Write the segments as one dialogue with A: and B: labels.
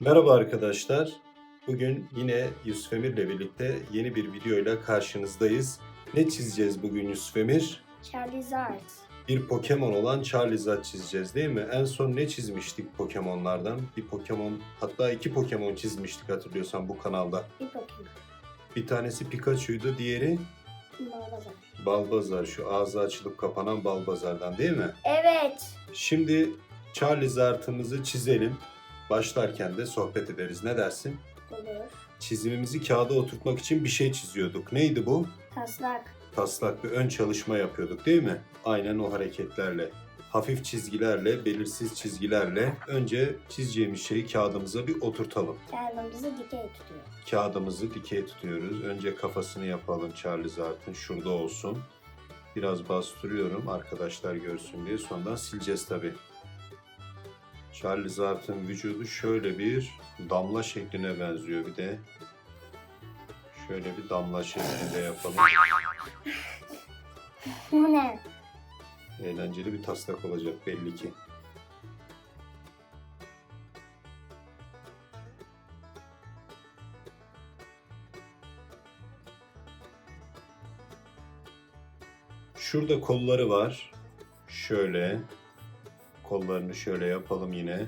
A: Merhaba arkadaşlar. Bugün yine Yusuf Emir'le birlikte yeni bir videoyla karşınızdayız. Ne çizeceğiz bugün Yusuf Emir?
B: Charizard.
A: Bir Pokemon olan Charizard çizeceğiz değil mi? En son ne çizmiştik Pokemon'lardan? Bir Pokemon, hatta iki Pokemon çizmiştik hatırlıyorsan bu kanalda.
B: Bir bakayım.
A: Bir tanesi Pikachu'ydu, diğeri
B: Balbazar.
A: Balbazar. Şu ağzı açılıp kapanan Balbazar'dan değil mi?
B: Evet.
A: Şimdi Charizard'ımızı çizelim. Başlarken de sohbet ederiz. Ne dersin?
B: Olur.
A: çizimimizi kağıda oturtmak için bir şey çiziyorduk. Neydi bu?
B: Taslak.
A: Taslak bir ön çalışma yapıyorduk değil mi? Aynen o hareketlerle. Hafif çizgilerle, belirsiz çizgilerle önce çizeceğimiz şeyi kağıdımıza bir oturtalım.
B: Kağıdımızı dikey tutuyor.
A: Kağıdımızı dikey tutuyoruz. Önce kafasını yapalım Charizard'ın şurada olsun. Biraz bastırıyorum arkadaşlar görsün diye. Sonradan sileceğiz tabi. Charizard'ın vücudu şöyle bir damla şekline benziyor bir de. Şöyle bir damla şeklinde yapalım.
B: Bu ne?
A: Eğlenceli bir taslak olacak belli ki. Şurada kolları var. Şöyle. Kollarını şöyle yapalım yine.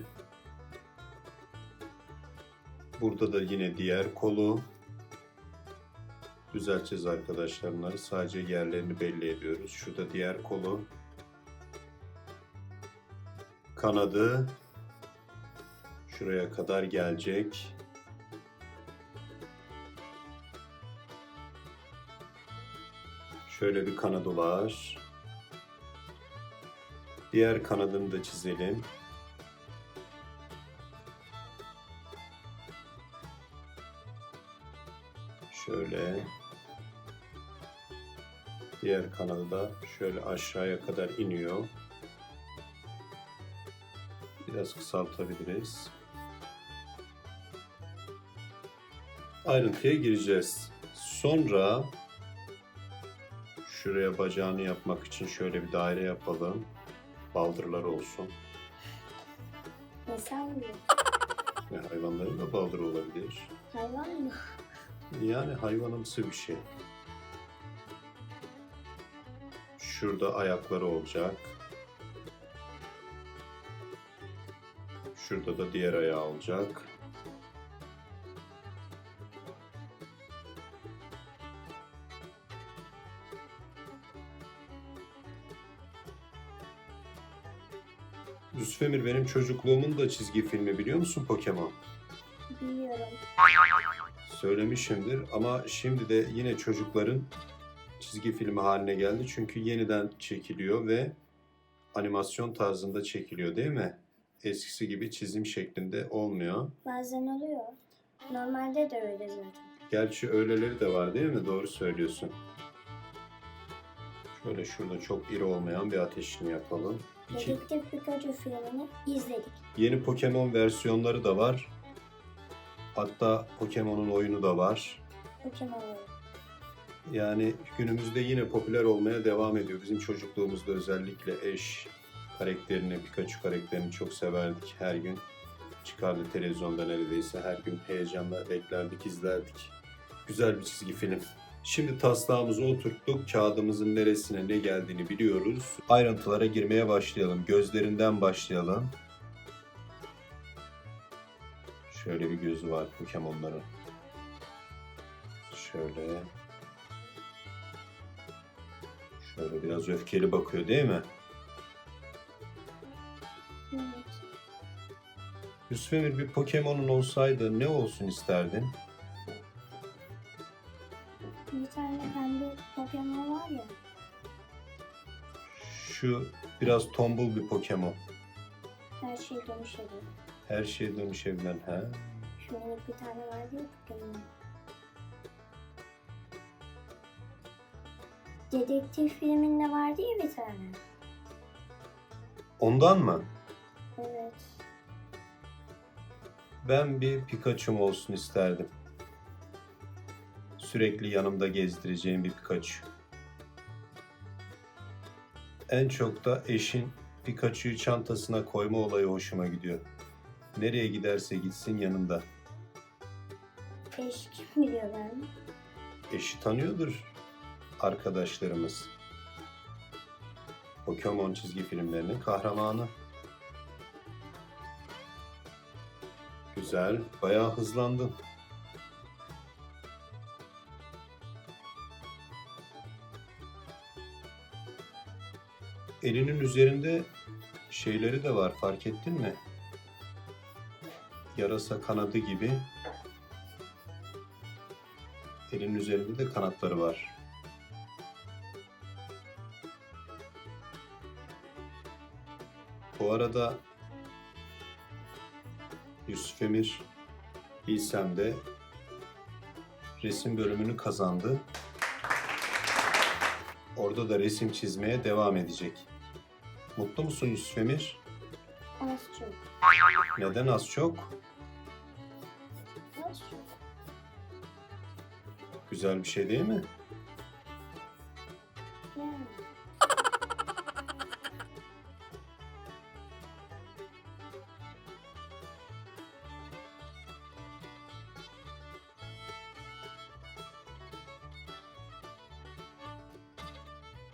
A: Burada da yine diğer kolu. Düzelteceğiz arkadaşlar. Sadece yerlerini belli ediyoruz. Şurada diğer kolu. Kanadı şuraya kadar gelecek. Şöyle bir kanadı var. Diğer kanadını da çizelim. Şöyle. Diğer kanadı da şöyle aşağıya kadar iniyor. Biraz kısaltabiliriz. Ayrıntıya gireceğiz. Sonra şuraya bacağını yapmak için şöyle bir daire yapalım. Baldırlar olsun.
B: İnsan mı?
A: Ve hayvanların da baldırı olabilir.
B: Hayvan mı?
A: Yani hayvanımsı bir şey. Şurada ayakları olacak. Şurada da diğer ayağı olacak. Yusuf Emir benim çocukluğumun da çizgi filmi biliyor musun Pokemon?
B: Biliyorum.
A: Söylemişimdir ama şimdi de yine çocukların çizgi filmi haline geldi. Çünkü yeniden çekiliyor ve animasyon tarzında çekiliyor değil mi? Eskisi gibi çizim şeklinde olmuyor.
B: Bazen oluyor. Normalde de öyle zaten.
A: Gerçi öyleleri de var değil mi? Doğru söylüyorsun. Şöyle şurada çok iri olmayan bir ateşini yapalım. İki,
B: Dedektif Pikachu filmini izledik.
A: yeni Pokemon versiyonları da var. Hatta Pokemon'un oyunu da var.
B: Pokemon oyunu.
A: Yani günümüzde yine popüler olmaya devam ediyor. Bizim çocukluğumuzda özellikle eş karakterini, Pikachu karakterini çok severdik her gün. Çıkardı televizyonda neredeyse her gün heyecanla beklerdik, izlerdik. Güzel bir çizgi film. Şimdi taslağımızı oturttuk. Kağıdımızın neresine ne geldiğini biliyoruz. Ayrıntılara girmeye başlayalım. Gözlerinden başlayalım. Şöyle bir gözü var Pokemon'ların. Şöyle. Şöyle biraz öfkeli bakıyor değil mi?
B: Evet.
A: Yusuf Emir bir Pokemon'un olsaydı ne olsun isterdin?
B: Pokemon var ya.
A: Şu biraz tombul bir Pokemon.
B: Her şey dönüşebilir.
A: Her şeye dönüşebilen ha.
B: Minik bir tane vardı ya Pokemon. Dedektif filminde vardı ya bir tane.
A: Ondan mı?
B: Evet.
A: Ben bir Pikachu'm olsun isterdim. Sürekli yanımda gezdireceğim bir Pikachu. En çok da eşin Pikachu'yu çantasına koyma olayı hoşuma gidiyor. Nereye giderse gitsin yanında.
B: Eş kim biliyorlar mı?
A: Eşi tanıyordur arkadaşlarımız. Pokemon çizgi filmlerinin kahramanı. Güzel, bayağı hızlandın. Elinin üzerinde şeyleri de var fark ettin mi? Yarasa kanadı gibi elinin üzerinde de kanatları var. Bu arada Yusuf Emir Bilsem'de resim bölümünü kazandı. Orada da resim çizmeye devam edecek. Mutlu musun Yusuf Emir?
B: Az çok.
A: Neden az çok?
B: Az çok.
A: Güzel bir şey değil mi?
B: Yani.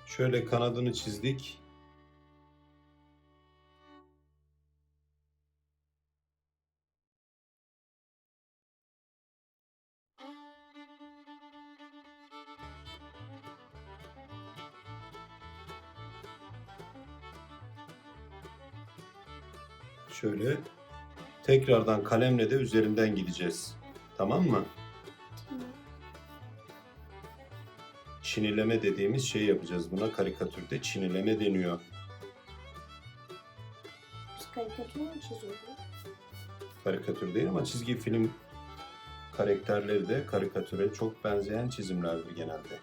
A: Şöyle kanadını çizdik. Şöyle tekrardan kalemle de üzerinden gideceğiz. Tamam mı? Çinileme dediğimiz şey yapacağız. Buna karikatürde çinileme deniyor.
B: Biz karikatür mü çiziyoruz?
A: Karikatür değil ama çizgi film karakterleri de karikatüre çok benzeyen çizimlerdir genelde.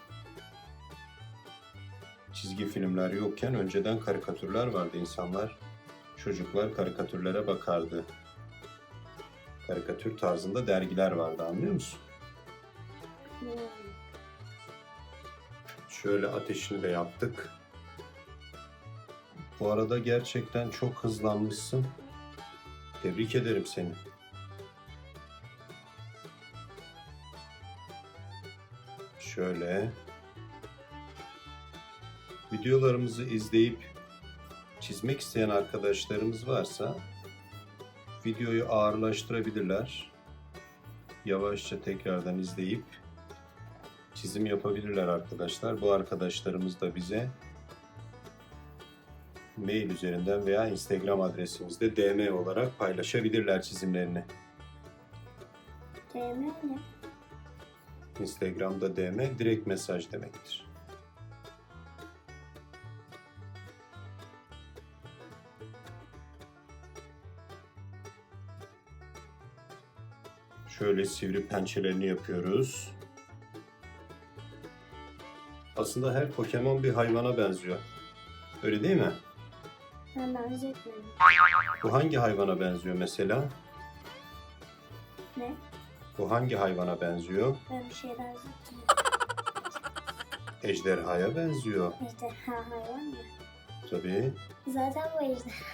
A: Çizgi filmler yokken önceden karikatürler vardı. İnsanlar, çocuklar karikatürlere bakardı. Karikatür tarzında dergiler vardı anlıyor musun? Şöyle ateşini de yaptık. Bu arada gerçekten çok hızlanmışsın. Tebrik ederim seni. Şöyle. Videolarımızı izleyip çizmek isteyen arkadaşlarımız varsa videoyu ağırlaştırabilirler. Yavaşça tekrardan izleyip çizim yapabilirler arkadaşlar. Bu arkadaşlarımız da bize mail üzerinden veya Instagram adresimizde DM olarak paylaşabilirler çizimlerini.
B: DM ne?
A: Instagram'da DM direkt mesaj demektir. Şöyle sivri pençelerini yapıyoruz. Aslında her Pokemon bir hayvana benziyor. Öyle değil mi?
B: Ben benzetmedim.
A: Bu hangi hayvana benziyor mesela?
B: Ne?
A: Bu hangi hayvana benziyor?
B: Ben bir şey benzetmedim.
A: Ejderhaya benziyor.
B: Ejderha hayvan mı?
A: Tabii.
B: Zaten bu ejderha.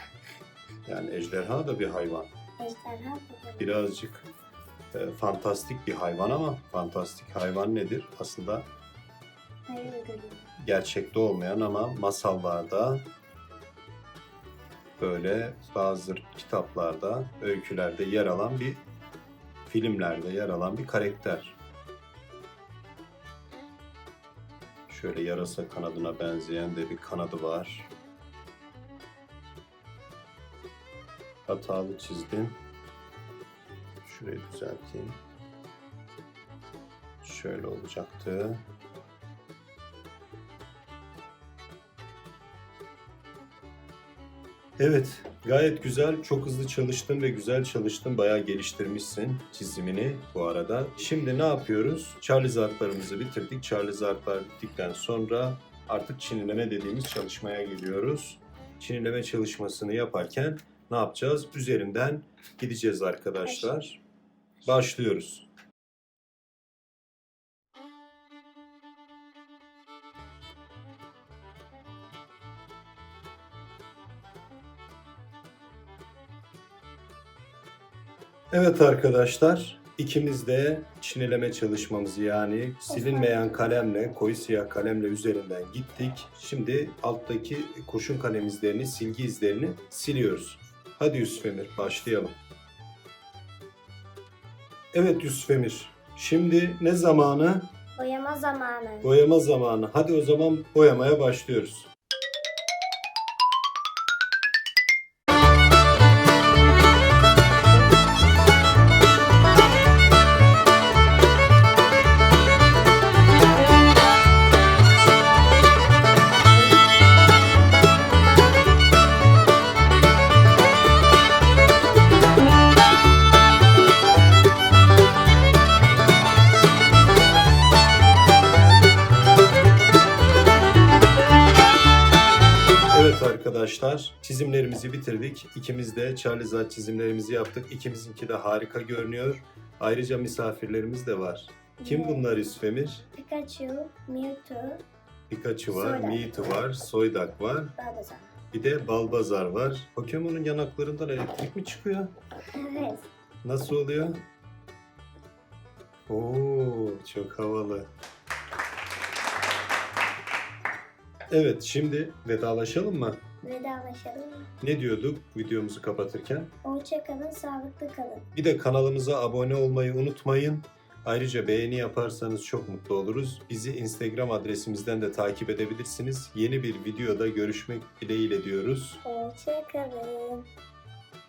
A: Yani ejderha da bir hayvan.
B: Ejderha bu.
A: Birazcık e, fantastik bir hayvan ama fantastik hayvan nedir? Aslında gerçekte olmayan ama masallarda böyle bazı kitaplarda, öykülerde yer alan bir filmlerde yer alan bir karakter. Şöyle yarasa kanadına benzeyen de bir kanadı var. Hatalı çizdim. Şurayı düzelteyim. Şöyle olacaktı. Evet, gayet güzel, çok hızlı çalıştın ve güzel çalıştın. Bayağı geliştirmişsin çizimini bu arada. Şimdi ne yapıyoruz? Charlie zarflarımızı bitirdik. Charlie zarflar bittikten sonra artık çinileme dediğimiz çalışmaya geliyoruz. Çinileme çalışmasını yaparken ne yapacağız? Üzerinden gideceğiz arkadaşlar. Başlıyoruz. Evet arkadaşlar, ikimiz de çineleme çalışmamızı yani silinmeyen kalemle, koyu siyah kalemle üzerinden gittik. Şimdi alttaki kurşun kalem izlerini, silgi izlerini siliyoruz. Hadi Yusuf Emir, başlayalım. Evet Yusuf Emir, şimdi ne zamanı?
B: Boyama zamanı.
A: Boyama zamanı. Hadi o zaman boyamaya başlıyoruz. Arkadaşlar, çizimlerimizi bitirdik. İkimiz de Charlie çizimlerimizi yaptık. İkimizinki de harika görünüyor. Ayrıca misafirlerimiz de var. Kim bunlar Yusuf Emir?
B: Pikachu, Mewtwo,
A: Pikachu var,
B: Soydak.
A: Mewtwo var, Soydak var.
B: Babazan.
A: Bir de Balbazar var. Pokemon'un yanaklarından elektrik mi çıkıyor?
B: Evet.
A: Nasıl oluyor? Oo, çok havalı. Evet, şimdi vedalaşalım mı?
B: Vedalaşalım.
A: Ne diyorduk videomuzu kapatırken?
B: Hoşça kalın, sağlıklı kalın.
A: Bir de kanalımıza abone olmayı unutmayın. Ayrıca beğeni yaparsanız çok mutlu oluruz. Bizi Instagram adresimizden de takip edebilirsiniz. Yeni bir videoda görüşmek dileğiyle diyoruz.
B: Hoşça kalın.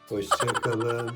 A: Hoşçakalın.